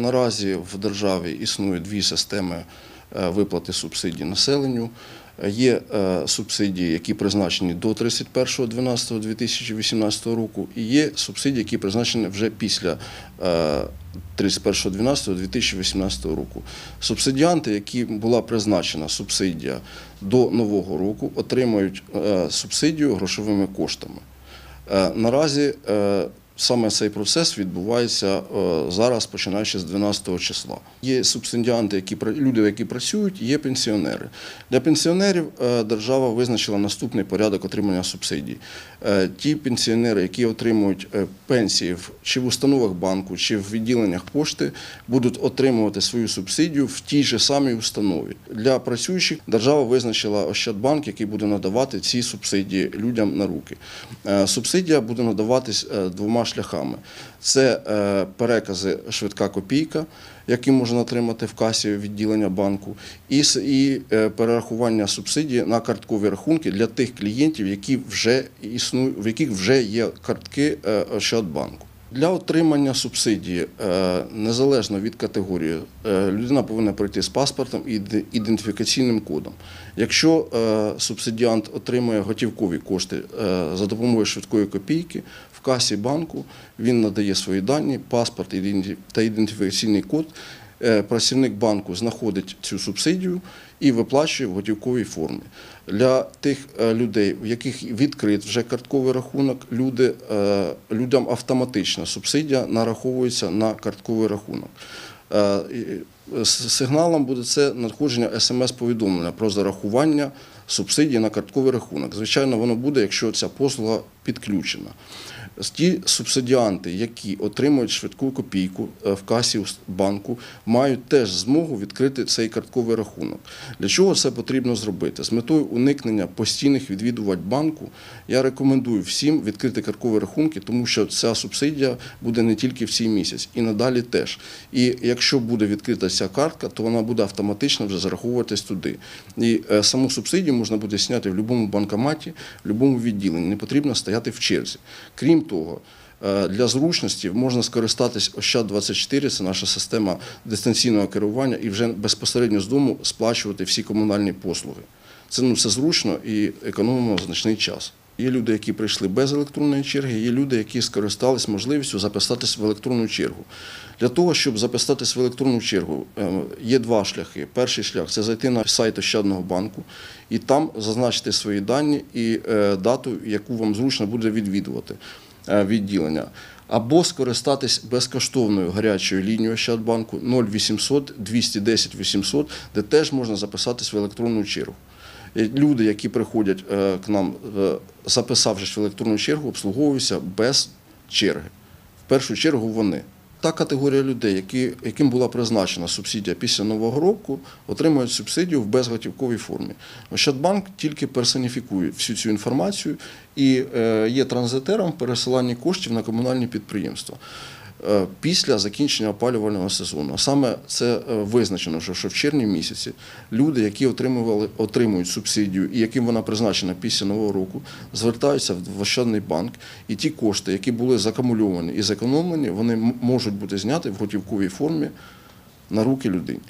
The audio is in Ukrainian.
Наразі в державі існує дві системи е, виплати субсидій населенню. Е, Є е, субсидії, які призначені до 31.12.2018 року, і є субсидії, які призначені вже після е, 31.12.2018 року. Субсидіанти, які була призначена субсидія до нового року, отримають е, субсидію грошовими коштами. Е, Наразі е, саме цей процес відбувається е, зараз, починаючи з 12 числа. Є субсидіанти, які люди, які працюють, є пенсіонери. Для пенсіонерів е, держава визначила наступний порядок отримання субсидій. Е, Ті пенсіонери, які отримують пенсії чи в установах банку, чи в відділеннях пошти, будуть отримувати свою субсидію в тій же самій установі. Для працюючих держава визначила Ощадбанк, який буде надавати ці субсидії людям на руки. Субсидія буде надаватись двома шляхами: це е, перекази швидка копійка, які можна отримати в касі відділення банку, і, і е, перерахування субсидії на карткові рахунки для тих клієнтів, які вже існують, в яких вже є картки е, Ощадбанку. Для отримання субсидії, е, незалежно від категорії, е, людина повинна пройти з паспортом і ідентифікаційним кодом. Якщо е, субсидіант отримує готівкові кошти за допомогою швидкої копійки, в касі банку він надає свої дані, паспорт та ідентифікаційний код. Е, Працівник банку знаходить цю субсидію і виплачує в готівковій формі. Для тих е, людей, в яких відкрит вже картковий рахунок, люди, е, людям автоматично субсидія нараховується на картковий рахунок. Сигналом буде це надходження смс-повідомлення про зарахування субсидії на картковий рахунок. Звичайно, воно буде, якщо ця послуга підключена. Ті субсидіанти, які отримують швидку копійку е, в касі банку, мають теж змогу відкрити цей картковий рахунок. Для чого це потрібно зробити? З метою уникнення постійних відвідувань банку я рекомендую всім відкрити карткові рахунки, тому що ця субсидія буде не тільки в цей місяць, і надалі теж. І якщо буде відкрита ця картка, то вона буде автоматично вже зараховуватись туди. І е, саму субсидію можна буде зняти в будь-якому банкоматі, в будь-якому відділенні. Не потрібно стояти в черзі. Крім того, е, для зручності можна скористатись Ощад-24, це наша система дистанційного керування, і вже безпосередньо з дому сплачувати всі комунальні послуги. Це ну, це зручно і економимо значний час. Є люди, які прийшли без електронної черги, є люди, які скористались можливістю записатись в електронну чергу. Для того, щоб записатись в електронну чергу, е, є два шляхи. Перший шлях це зайти на сайт Ощадного банку і там зазначити свої дані і е, дату, яку вам зручно буде відвідувати відділення. Або скористатись безкоштовною гарячою лінією Ощадбанку 0800 210 800, де теж можна записатись в електронну чергу. Люди, які приходять е, к нам, е, записавшись в електронну чергу, обслуговуються без черги. В першу чергу вони. Та категорія людей, які, яким була призначена субсидія після Нового року, отримують субсидію в безготівковій формі. Ощадбанк тільки персоніфікує всю цю інформацію і е, є транзитером в пересиланні коштів на комунальні підприємства після закінчення опалювального сезону. Саме це е, визначено, що, в червні місяці люди, які отримували, отримують субсидію і яким вона призначена після нового року, звертаються в Ощадний банк, і ті кошти, які були закамульовані і зекономлені, вони можуть бути зняті в готівковій формі на руки людині.